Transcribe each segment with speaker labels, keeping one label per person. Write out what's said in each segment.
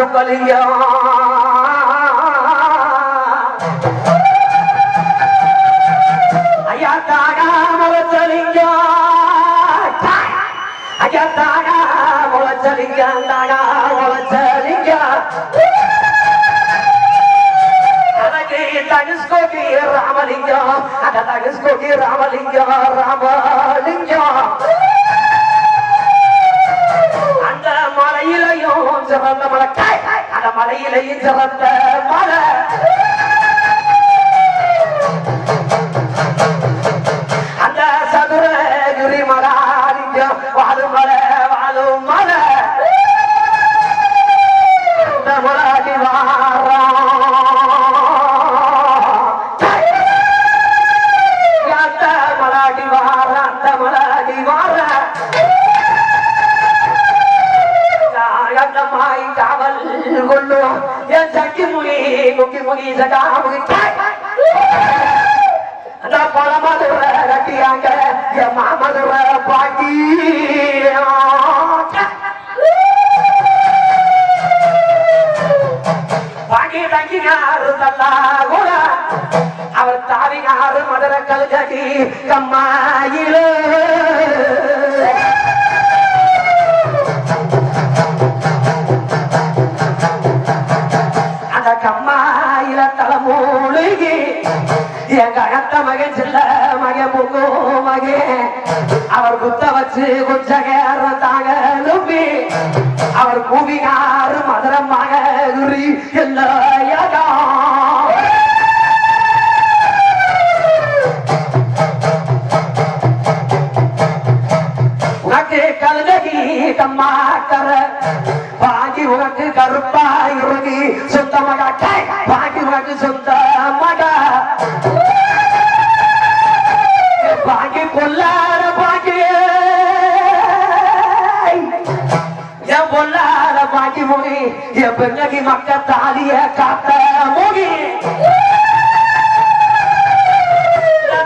Speaker 1: சொக்கலிங்கம் ஐயா தாகா முளைச்சலிங்கம் ஐயா தாகா முளைச்சலிங்கம் தாகா முளைச்சலிங்கம் எனக்கு ராமலிங்கம் அந்த தனுஷ்கோடி ராமலிங்கம் ராமா. এই জবাবটা முக்கி முகி முகி முகி சகா முகி அந்த பழமதுர கட்டியாங்க என் மாமதுர பாக்கி பாக்கி தங்கினாரு தல்லா கூட அவர் தாவினாரு மதுர கல்கடி கம்மாயிலே மகன் அவர் குத்த வச்சு குச்சகேற தாங்க நம்பி. அவர் கூவிகாரு மதுரம் மகரி எல்லா உனக்கு கழுதகி கம்மாக்கர பாகி உனக்கு கருப்பா இறங்கி சொந்த மகா. பாகி உனக்கு சொந்த மகா பாகி என் பொல்லார பாகி மொழி என் பெண்ணகி மக்க தாலிய காத்த மொழி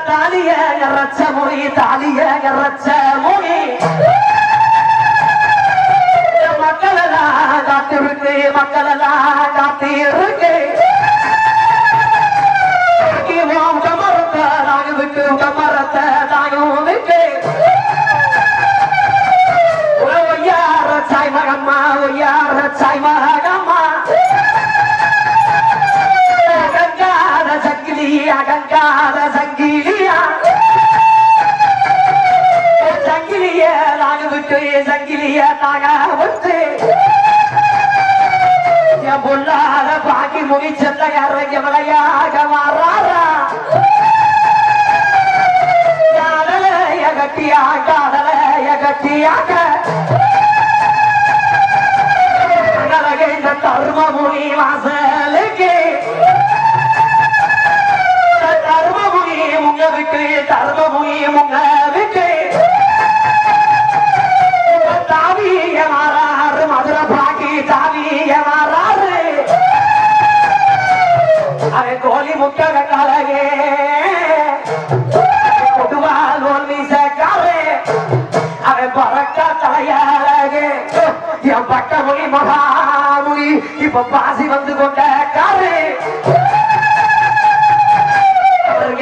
Speaker 1: தாலிய ரச்ச மொழி தாலிய ரச்ச மொழி மக்களெல்லாம் காத்து இருக்கு மக்களெல்லாம் நாங்க விட்டு சங்கிலிய நாங்க விட்டு என் பொல்லாத பாக்கி முடிச்சத யாரைய விளையாக மாறாரா பட்டமொழி மகாமுனி இப்ப பாசி வந்து கொண்ட காரு.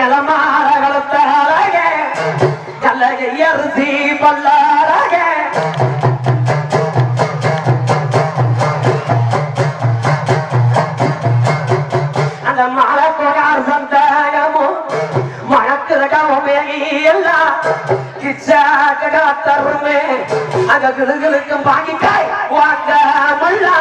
Speaker 1: இளமாற கலத்த அழகே அரிசி பல்லழகே அந்த மலை கொடார் சந்தாயமும் மணக்கிறகவும் எல்லாம் கிச்சா கடா தருமே அந்த கிளுகளுக்கும் வாங்கிக்காய் வாங்க மல்லா.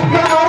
Speaker 2: Yeah.